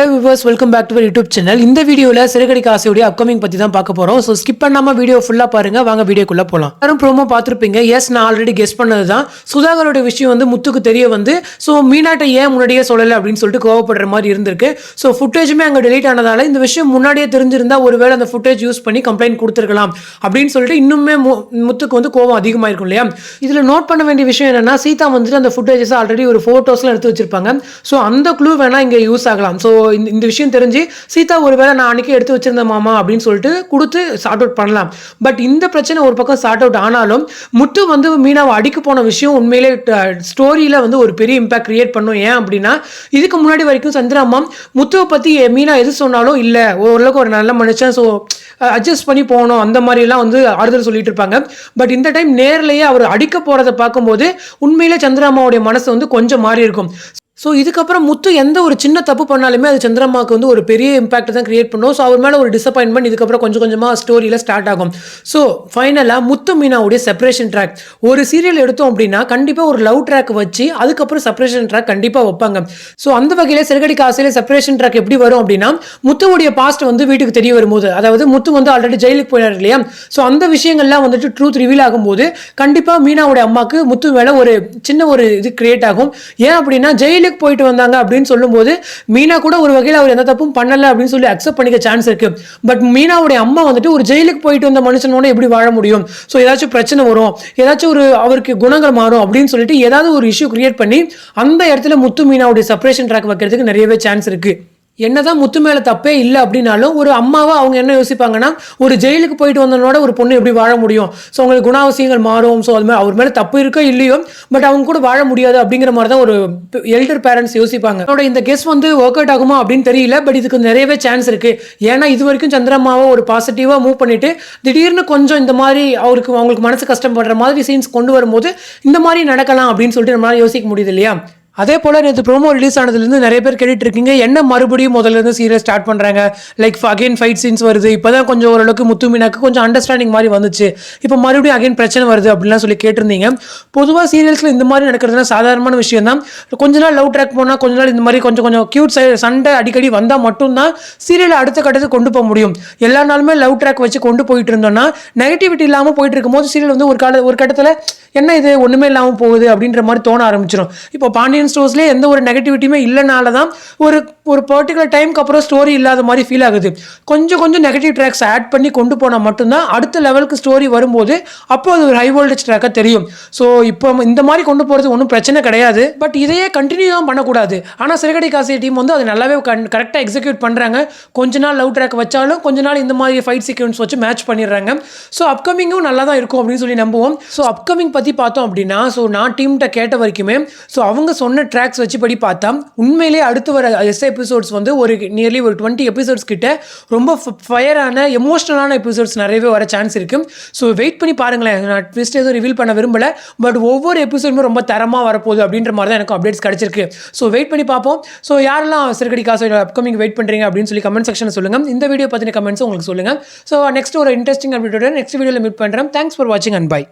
Hello viewers welcome back to YouTube channel இந்த வீடியோவில் சிறுகடி ஆசையுடைய upcoming பற்றி தான் பார்க்க போகிறோம் ஸோ ஸ்கிப் பண்ணாமல் வீடியோ ஃபுல்லாக பாருங்கள் வாங்க வீடியோக்குள்ளே போகலாம் யாரும் ப்ரோமோ பார்த்துருப்பீங்க. எஸ் நான் ஆல்ரெடி கெஸ் பண்ணது தான் சுதாகரோட விஷயம் வந்து முத்துக்கு தெரிய வந்து ஸோ மீனாட்டை ஏன் முன்னாடியே சொல்லலை அப்படின்னு சொல்லிட்டு கோவப்படுற மாதிரி இருந்திருக்கு. ஸோ ஃபுட்டேஜுமே அங்கே டெலீட் ஆனதால இந்த விஷயம் முன்னாடியே தெரிஞ்சிருந்தால் ஒருவேளை அந்த ஃபுட்டேஜ் யூஸ் பண்ணி கம்ப்ளைண்ட் கொடுத்துருக்கலாம் அப்படின்னு சொல்லிட்டு இன்னுமே மு- முத்துக்கு வந்து கோவம் அதிகமாக இருக்கும் இல்லையா? இதில் நோட் பண்ண வேண்டிய விஷயம் என்னன்னா சீதா வந்துட்டு அந்த ஃபுட்டேஜஸ் ஆல்ரெடி ஒரு ஃபோட்டோஸ்லாம் எடுத்து வச்சிருப்பாங்க. ஸோ அந்த க்ளூ வேணால் இங்கே யூஸ் ஆகலாம். ஸோ இந்த இந்த விஷயம் தெரிஞ்சு சீதா ஒருவேளை நான் அன்னைக்கு எடுத்து வச்சிருந்தேன் மாமா அப்படின்னு சொல்லிட்டு கொடுத்து சார்ட் அவுட் பண்ணலாம். பட் இந்த பிரச்சனை ஒரு பக்கம் சார்ட் அவுட் ஆனாலும் முத்து வந்து மீனாவை அடிக்க போன விஷயம் உண்மையிலே ஸ்டோரியில் வந்து ஒரு பெரிய இம்பாக்ட் கிரியேட் பண்ணும். ஏன் அப்படின்னா இதுக்கு முன்னாடி வரைக்கும் சந்திராமா முத்துவை பற்றி மீனா எது சொன்னாலும் இல்லை ஓரளவுக்கு ஒரு நல்ல மனுஷன் ஸோ அட்ஜஸ்ட் பண்ணி போகணும். அந்த மாதிரிலாம் வந்து ஆறுதல் சொல்லிட்டு இருப்பாங்க. பட் இந்த டைம் நேர்லேயே அவர் அடிக்க போகிறத பார்க்கும்போது உண்மையிலே சந்திராமாவுடைய மனசு வந்து கொஞ்சம் மாறி இருக்கும். ஸோ இதுக்கப்புறம் முத்து எந்த ஒரு சின்ன தப்பு பண்ணாலுமே அது சந்திரமாவுக்கு வந்து ஒரு பெரிய இம்பாக்ட் தான் கிரியேட் பண்ணும். ஸோ அவர் மேலே ஒரு டிசப்பாயின்மெண்ட் இதுக்கப்புறம் கொஞ்சம் கொஞ்சமாக ஸ்டோரியில் ஸ்டார்ட் ஆகும். ஸோ ஃபைனலாக முத்து மீனாவுடைய செப்பரேஷன் ட்ராக் ஒரு சீரியல் எடுத்தோம் அப்படின்னா கண்டிப்பாக ஒரு லவ் ட்ராக் வச்சு அதுக்கப்புறம் செப்பரேஷன் ட்ராக் கண்டிப்பாக வைப்பாங்க. ஸோ அந்த வகையில் சிறுகடி காசியில் செப்பரேஷன் ட்ராக் எப்படி வரும் அப்படின்னா முத்துவுடைய பாஸ்ட் வந்து வீட்டுக்கு தெரிய வரும்போது அதாவது முத்து வந்து ஆல்ரெடி ஜெயிலுக்கு போயினார் இல்லையா? ஸோ அந்த விஷயங்கள்லாம் வந்துட்டு ட்ரூத் ரிவீல் ஆகும்போது கண்டிப்பாக மீனாவுடைய அம்மாவுக்கு முத்து மேலே ஒரு சின்ன ஒரு இது கிரியேட் ஆகும். ஏன் அப்படின்னா ஜெயிலுக்கு போயிட்டு வந்தாங்க அப்படின்னு சொல்லும்போது மீனா கூட ஒரு வகையில் அவர் எந்த தப்பும் பண்ணல அப்படின்னு சொல்லி அக்செப்ட் பண்ணிக்க சான்ஸ் இருக்கு. பட் மீனாவுடைய அம்மா வந்துட்டு ஒரு ஜெயிலுக்கு போயிட்டு வந்த மனுஷனோட எப்படி வாழ முடியும்? ஸோ ஏதாச்சும் பிரச்சனை வரும் ஏதாச்சும் ஒரு அவருக்கு குணங்கள் மாறும் அப்படின்னு சொல்லிட்டு ஏதாவது ஒரு இஷ்யூ கிரியேட் பண்ணி அந்த இடத்துல முத்து மீனாவுடைய செப்பரேஷன் ட்ராக் வைக்கிறதுக்கு நிறையவே சான்ஸ் இருக்கு. என்னதான் முத்து மேலே தப்பே இல்லை அப்படின்னாலும் ஒரு அம்மாவை அவங்க என்ன யோசிப்பாங்கன்னா ஒரு ஜெயிலுக்கு போயிட்டு வந்தனோட ஒரு பொண்ணு எப்படி வாழ முடியும்? ஸோ அவங்களுக்கு குணாவசியங்கள் மாறும். ஸோ அது மாதிரி அவர் மேலே தப்பு இருக்கோ இல்லையோ பட் அவங்க கூட வாழ முடியாது அப்படிங்கிற மாதிரி தான் ஒரு எல்டர் பேரண்ட்ஸ் யோசிப்பாங்க. அவரோட இந்த கெஸ் வந்து ஒர்க் அவுட் ஆகுமா அப்படின்னு தெரியல பட் இதுக்கு நிறையவே சான்ஸ் இருக்குது ஏன்னா இது வரைக்கும் சந்திரம்மாவை ஒரு பாசிட்டிவாக மூவ் பண்ணிட்டு திடீர்னு கொஞ்சம் இந்த மாதிரி அவருக்கு அவங்களுக்கு மனசு கஷ்டப்படுற மாதிரி சீன்ஸ் கொண்டு வரும்போது இந்த மாதிரி நடக்கலாம் அப்படின்னு சொல்லிட்டு நம்மளால் யோசிக்க முடியுது இல்லையா? அதே போல் நேற்று ப்ரோமோ ரிலீஸ் ஆனதுலேருந்து நிறைய பேர் கேட்டுட்டு இருக்கீங்க என்ன மறுபடியும் முதல்ல இருந்து சீரியஸ் ஸ்டார்ட் பண்ணுறாங்க லைக் அகைன் ஃபைட் சீன்ஸ் வருது. இப்போ தான் கொஞ்சம் ஓரளவுக்கு முத்துமினாக்கு கொஞ்சம் அண்டர்ஸ்டாண்டிங் மாதிரி வந்துச்சு. இப்போ மறுபடியும் அகைன் பிரச்சனை வருது அப்படிலாம் சொல்லி கேட்டிருந்தீங்க. பொதுவாக சீரியல்ஸில் இந்த மாதிரி நடக்கிறதுனா சாதாரணமான விஷயம் தான் கொஞ்ச நாள் லவ் ட்ராக் போனால் கொஞ்ச நாள் இந்த மாதிரி கொஞ்சம் கொஞ்சம் க்யூட் சண்டை அடிக்கடி வந்தால் மட்டும்தான் சீரியலை அடுத்த கட்டத்துக்கு கொண்டு போக முடியும். எல்லா நாளுமே லவ் ட்ராக் வச்சு கொண்டு போயிட்டு இருந்தோம்னா நெகட்டிவிட்டி இல்லாமல் போயிட்டு இருக்கும்போது சீரியல் வந்து ஒரு கால ஒரு கட்டத்தில் என்ன இது? ஒன்றுமே இல்லாமல் போகுது அப்படின்ற மாதிரி தோண ஆரம்பிச்சிடும் இப்போ பாண்டியன் ஸ்டோர்ஸ்லேயே எந்த ஒரு நெகட்டிவிட்டியுமே இல்லைனால தான் ஒரு ஒரு பர்டிகுலர் டைம்க்கு அப்புறம் ஸ்டோரி இல்லாத மாதிரி ஃபீல் ஆகுது. கொஞ்சம் கொஞ்சம் நெகட்டிவ் ட்ராக்ஸ் ஆட் பண்ணி கொண்டு போனால் மட்டும்தான் அடுத்த லெவலுக்கு ஸ்டோரி வரும்போது அப்போ அது ஒரு ஹை வோல்டேஜ் ட்ராக்காக தெரியும். ஸோ இப்போ இந்த மாதிரி கொண்டு போகிறது ஒன்றும் பிரச்சனை கிடையாது. பட் இதையே கண்டினியூ தான் பண்ணக்கூடாது. ஆனால் சிறுகடி காசிய டீம் வந்து அது நல்லாவே கரெக்டாக எக்ஸிக்யூட் பண்ணுறாங்க கொஞ்ச நாள் லவ் ட்ராக் வச்சாலும் கொஞ்ச நாள் இந்த மாதிரி ஃபைட் சீக்வன்ஸ் வச்சு மேட்ச் பண்ணிடுறாங்க. ஸோ அப்கமிங்கும் நல்லா தான் இருக்கும் அப்படின்னு சொல்லி நம்புவோம். ஸோ அப்கமிங் பற்றி பார்த்தோம் அப்படின்னா ஸோ நான் டீம்கிட்ட கேட்ட வரைக்குமே ஸோ அவங்க சொன்ன ட்ராக்ஸ் வச்சு படி பார்த்தா உண்மையிலேயே அடுத்து வர எஸ் எபிசோட்ஸ் வந்து ஒரு நியர்லி ஒரு டுவெண்ட்டி எபிசோட்ஸ் கிட்ட ரொம்ப ஃபயரான எமோஷ்னலான எபிசோட்ஸ் நிறையவே வர சான்ஸ் இருக்குது ஸோ வெயிட் பண்ணி பாருங்களேன். நான் ட்விஸ்ட் எதுவும் ரிவீல் பண்ண விரும்பல. பட் ஒவ்வொரு எபிசோடுமே ரொம்ப தரமாக வரப்போகுது அப்படின்ற மாதிரி தான் எனக்கு அப்டேட்ஸ் கிடச்சிருக்கு. ஸோ வெயிட் பண்ணி பார்ப்போம். ஸோ யாரெல்லாம் சிறுகடி காசு அப்கமிங் வெயிட் பண்ணுறீங்க அப்படின்னு சொல்லி கமெண்ட் செக்ஷனில் சொல்லுங்கள் இந்த வீடியோ பற்றின கமெண்ட்ஸும் உங்களுக்கு சொல்லுங்கள் ஸோ நெக்ஸ்ட் ஒரு இன்ட்ரெஸ்டிங் அப்டேட்டோட நெக்ஸ்ட் வீடியோவில் மீட் பண்ணுறேன் தேங்க்ஸ் ஃபார் வாட்சிங் அண்ட் பை